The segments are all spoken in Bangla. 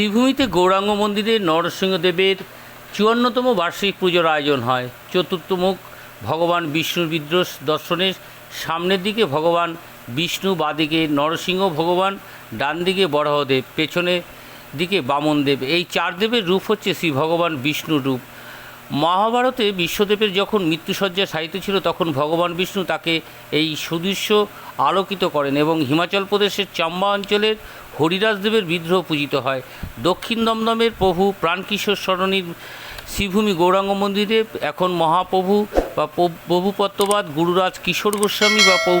শ্রীভূমিতে গৌরাঙ্গ মন্দিরে নরসিংহদেবের চুয়ান্নতম বার্ষিক পুজোর আয়োজন হয়। চতুর্থমুখ ভগবান বিষ্ণুর বিদ্রোহ দর্শনের সামনের দিকে ভগবান বিষ্ণু, বাদিকে নরসিংহ ভগবান ডান দিকে বরাহদেব পেছনে দিকে বামনদেব। এই চার দেবের রূপ হচ্ছে শ্রী ভগবান বিষ্ণুর রূপ। মহাভারতে বিশ্বদেবের যখন মৃত্যুসজ্জা সাহিত্য ছিল, তখন ভগবান বিষ্ণু তাকে এই সুদৃশ্য আলোকিত করেন এবং হিমাচল প্রদেশের চম্বা অঞ্চলের হরিরাজদেবের বিদ্রোহ পূজিত হয়। দক্ষিণ দমদমের প্রভু প্রাণকিশোর সরণীর শ্রীভূমি গৌরাঙ্গ মন্দিরে এখন মহাপ্রভু বা প্রভ- প্রভুপত্তবাদ গুরুরাজ কিশোর গোস্বামী বা প্রভু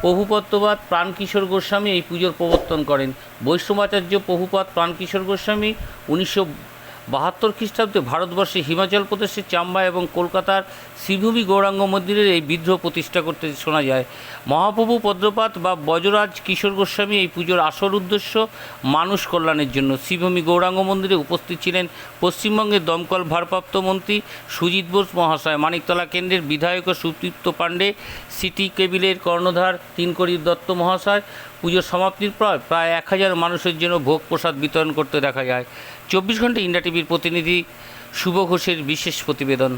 প্রভুপত্তবাদ প্রাণকিশোর গোস্বামী এই পুজোর প্রবর্তন করেন। বৈষ্ণবাচার্য প্রভুপাত প্রাণকিশোর গোস্বামী উনিশশো বাহাত্তর খ্রিস্টাব্দে ভারতবর্ষে হিমাচল প্রদেশের চাম্বা এবং কলকাতার শ্রীভূমি গৌরাঙ্গ মন্দিরের এই বিদ্রোহ প্রতিষ্ঠা করতে শোনা যায়। মহাপ্রভু পদ্মপাত বা বজরাজ কিশোর গোস্বামী এই পুজোর আসল উদ্দেশ্য মানুষ কল্যাণের জন্য। শ্রীভূমি গৌরাঙ্গ মন্দিরে উপস্থিত ছিলেন পশ্চিমবঙ্গের দমকল ভারপ্রাপ্ত মন্ত্রী সুজিত বোস মহাশয়, মানিকতলা কেন্দ্রের বিধায়ক সুতৃপ্ত পাণ্ডে, সিটি কেবিলের কর্ণধার তিনকড়ি দত্ত মহাশয়। পুজোর সমাপ্তির পর প্রায় এক হাজার মানুষের জন্য ভোগ প্রসাদ বিতরণ করতে দেখা যায়। চব্বিশ ঘণ্টা ইন্ডিয়া টিভির প্রতিনিধি শুভ ঘোষের বিশেষ প্রতিবেদন।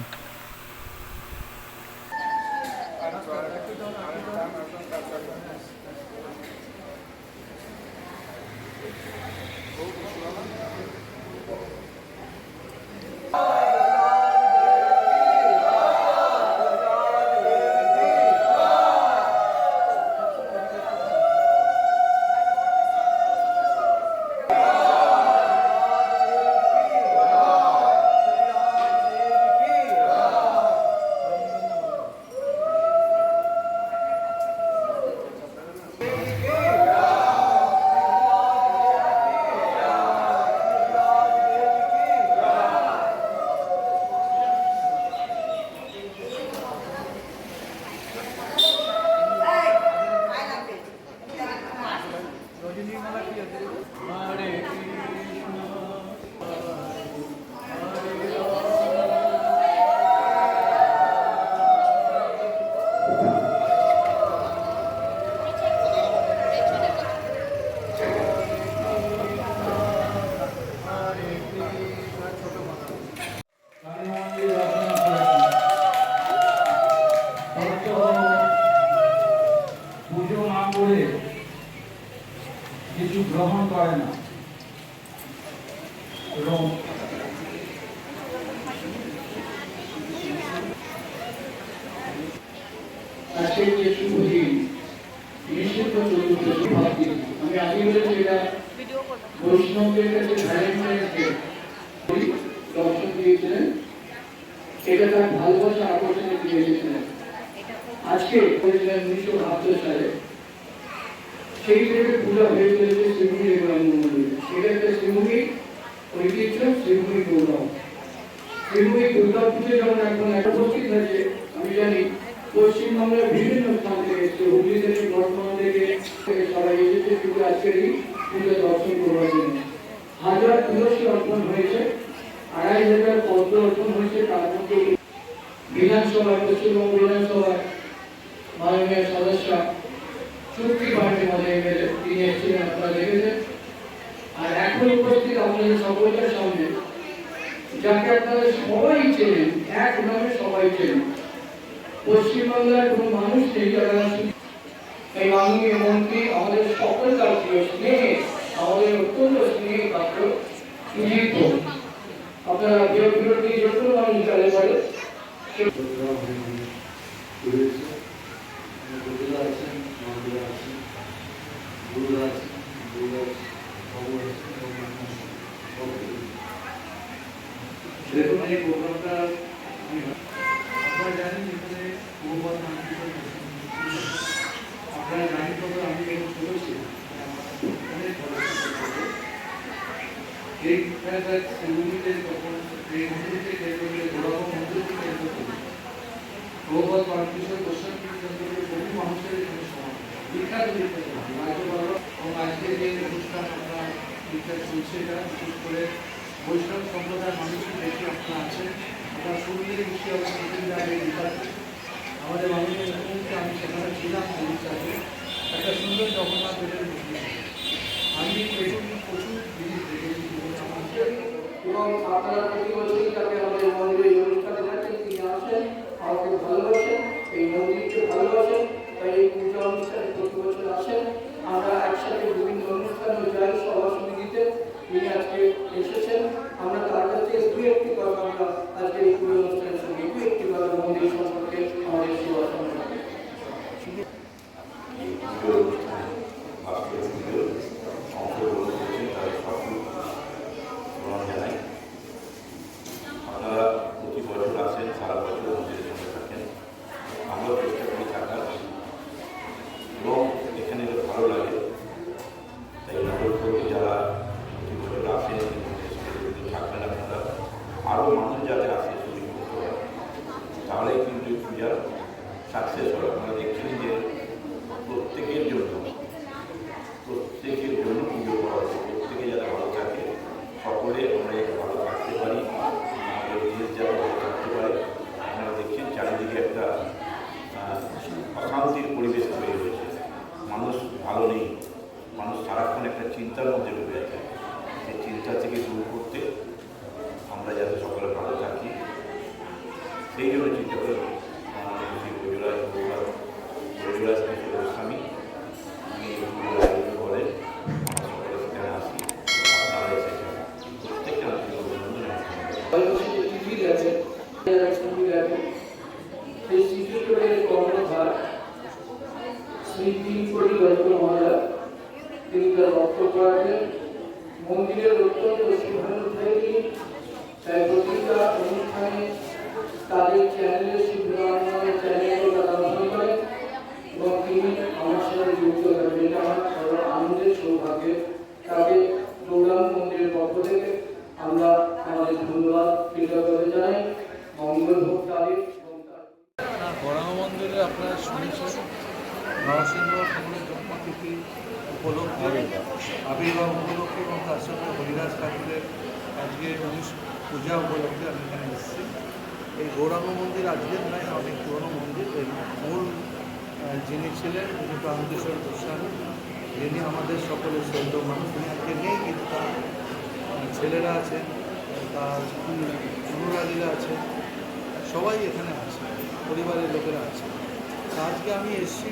করে কিছু গ্রহণ করে না এবং আজকের যে শুভ দিন নিষিদ্ধ চতুর্দশী ভাব দিন আমি আগে বলেছি এটা বৈষ্ণবদের কাছে ভ্যালেন্টাইন্স ডে দর্শন দিয়েছিলেন এটা তার ভালোবাসা আকর্ষণে দিয়ে এসেছিলেন আজকে করেছিলেন উনিশশো বাহাত্তর সালে সেই থেকে পূজা হয়ে চলেছে গৌরাঙ্গ মন্দির একটা ঐতিহ্য শ্রীভূমি গৌরব শ্রীভূমি দুর্গা পুজো যেমন এখন উপস্থিত হয়েছে, আমি জানি পশ্চিমবঙ্গের বিভিন্ন স্থান থেকে এসছে, হুগলি থেকে, বর্ধমান থেকে সবাই এসেছে কিন্তু আজকের এই পুজো দর্শন করবার জন্য। হাজার তুলসী অর্পণ হয়েছে, আড়াই হাজার পদ্ম অর্পণ হয়েছে, তার মধ্যে বিধানসভায় পশ্চিমবঙ্গ বিধানসভায় মাননীয় সদস্য চুক্তি পার্টি মধ্যে এমএলএ তিনি এসেছিলেন আপনারা দেখেছেন আর এখন উপস্থিত আপনাদের সকলের সামনে, যাকে আপনারা সবাই চেনেন এক নামে সবাই চেনেন। পশ্চিমবাংলার কোনো মানুষ নেই যারা এই মাননীয় মন্ত্রী আমাদের সকল প্রিয় স্নেহে, আমাদের অত্যন্ত স্নেহে পাত্র সুজিত আপনারা বিরোধী যত মানুষ জানে পারে গুরুরা আছেন মাগুরা আছেন গুরুরা আছেন গুরুরা খবর আছেন এবং মানুষ দেখুন এই প্রোগ্রামটা আপনারা জানেন এখানে বহুবার আপনারা জানেন তবে আমি এখানে চলছে করে বৈষ্ণব সম্প্রদায়ের মানুষকে বেশি আপনারা আছে, এটা সুন্দরী বেশি আমাদের মানুষের মুখোমুখি আমি সেখানে ছিলাম উড়িষ্যাতে একটা সুন্দর জগন্নাথ আমি এরকম প্রচুর জিনিস দেখেছি এবং আপনারা প্রতি বছরই তাকে আমাদের মন্দিরে এই অনুষ্ঠানে দেখেন তিনি আসেন আমাকে ভালোবাসেন এই মন্দিরকে ভালোবাসেন তাই এই পূজা অনুষ্ঠানে প্রতি বছর আসেন আমরা একসাথে বিভিন্ন অনুষ্ঠানে যাই সভা সমিতিতে তিনি আজকে এসেছেন আমরা তার কাছ থেকে দু একটি কথা আমরা আজকে এই পুজো অনুষ্ঠানের সঙ্গে দু একটি কথা মন্দির সম্পর্কে আমাদের সেবা সম্পর্কে পুজোর অনুষ্ঠানে বাস্তব পুজোর অংশগ্রহণ করেছেন তাদের সকল প্রণাম জানাই আপনারা প্রতি বছর আসেন সারা বছর মন্দিরের সঙ্গে থাকেন আমরাও চেষ্টা করি থাকার এবং এখানে এলে ভালো লাগে তাই অনুরোধ করব যারা প্রতি বছর আসেন এই মন্দিরের সঙ্গে যদি থাকবেন আপনারা আরও মানুষ যাতে আসে সুবিধা হয় তাহলেই কিন্তু এই পূজা সাকসেস হবে আপনারা দেখছেন যে প্রত্যেকের জন্য প্রত্যেকের জন্য পুজো করা হচ্ছে প্রত্যেকে যাতে ভালো থাকে সকলে আমরা যাতে ভালো থাকতে পারি আমাদের দেশ যাতে ভালো থাকতে পারে আপনারা দেখছেন চারিদিকে একটা আহ, অশান্তির পরিবেশ তৈরি হয়েছে মানুষ ভালো নেই মানুষ সারাক্ষণ একটা চিন্তার মধ্যে ডুবে আছে সেই চিন্তা থেকে দূর করতে আমরা যাতে সকলে ভালো থাকি সেই জন্য চিন্তা করে আমাদের শ্রী গুজরাট গুজরাট কিশোর গোস্বামী উনি এই পুজোর আয়োজন করেন আমরা সকলে সেখানে আসি আপনারা এসেছেন প্রত্যেকটা আন্তরিক অভিনন্দন এবং ধন্যবাদ। ভালোবাসে যে চিঠি গেছে চিঠি গেছে সেই চিঠি করে কর্ণধার শ্রী তিন কোটি দত্ত মহারাজ তিনি তার বক্তব্য রাখেন মন্দিরের অত্যন্ত শুভানুধ্যায়ী তাই প্রতিটা অনুষ্ঠানে তাদের চ্যানেলে চ্যানেলও তারা গ্রহণ করে এবং তিনি আমার সাথে যুক্ত থাকবেন আমার আনন্দের সৌভাগ্যে তাকে প্রোগ্রাম মন্দিরের পক্ষ থেকে আমরা আমাদের ধন্যবাদ কৃতজ্ঞতা জানাই মঙ্গল হোক তাদের এবং তার বরাহ মন্দিরে আপনারা শুনেছেন নরসিংহ ঠাকুরের জন্মতিথি উপলক্ষে আবির্ভাব উপলক্ষে এবং তার সঙ্গে হরিদাস ঠাকুরের আজকে উনিশ পূজা উপলক্ষে আমি এখানে এসেছি। এই গৌরাঙ্গ মন্দির আজকের নয়, অনেক পুরনো মন্দির। এর মূল যিনি ছিলেন, তিনি প্রাণকেশ্বর গোস্বামী। যিনি আমাদের সকলের সৈন্য মানুষ। তিনি আজকে নেই, কিন্তু তার ছেলেরা আছে তার অনুরাগীরা আছেন। সবাই এখানে আছে, পরিবারের লোকেরা আছে। আজকে আমি এসেছি,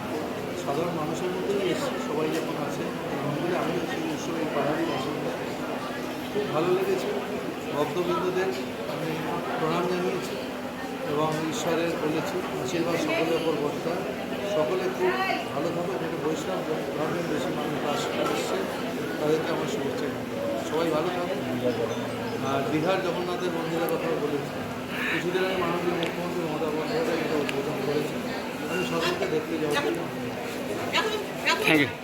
সাধারণ মানুষের মধ্যেই এসেছি। সবাই যখন আছে মন্দিরে আমি এসেছি উৎসব এই পাহাড়ি বাসিন্দা খুব ভালো লেগেছে। ভক্তবৃন্দদের আমি প্রণাম জানিয়েছি এবং ঈশ্বরের বলেছি, আশীর্বাদ সকলের ওপর বর্তা। সকলে খুব ভালো থাকবে এখানে বৈষ্ণব ধর্মের বেশি মানুষ বাস করছে তাদেরকে আমার শুভেচ্ছা। সবাই ভালো থাকবে আর দীঘার জগন্নাথের মন্দিরের কথাও বলেছি কিছুদিন আগে মাননীয় মুখ্যমন্ত্রী মমতা বন্দ্যোপাধ্যায় এটা উদ্বোধন করেছেন। আমি সকলকে দেখতে যাওয়ার জন্য থ্যাংক ইউ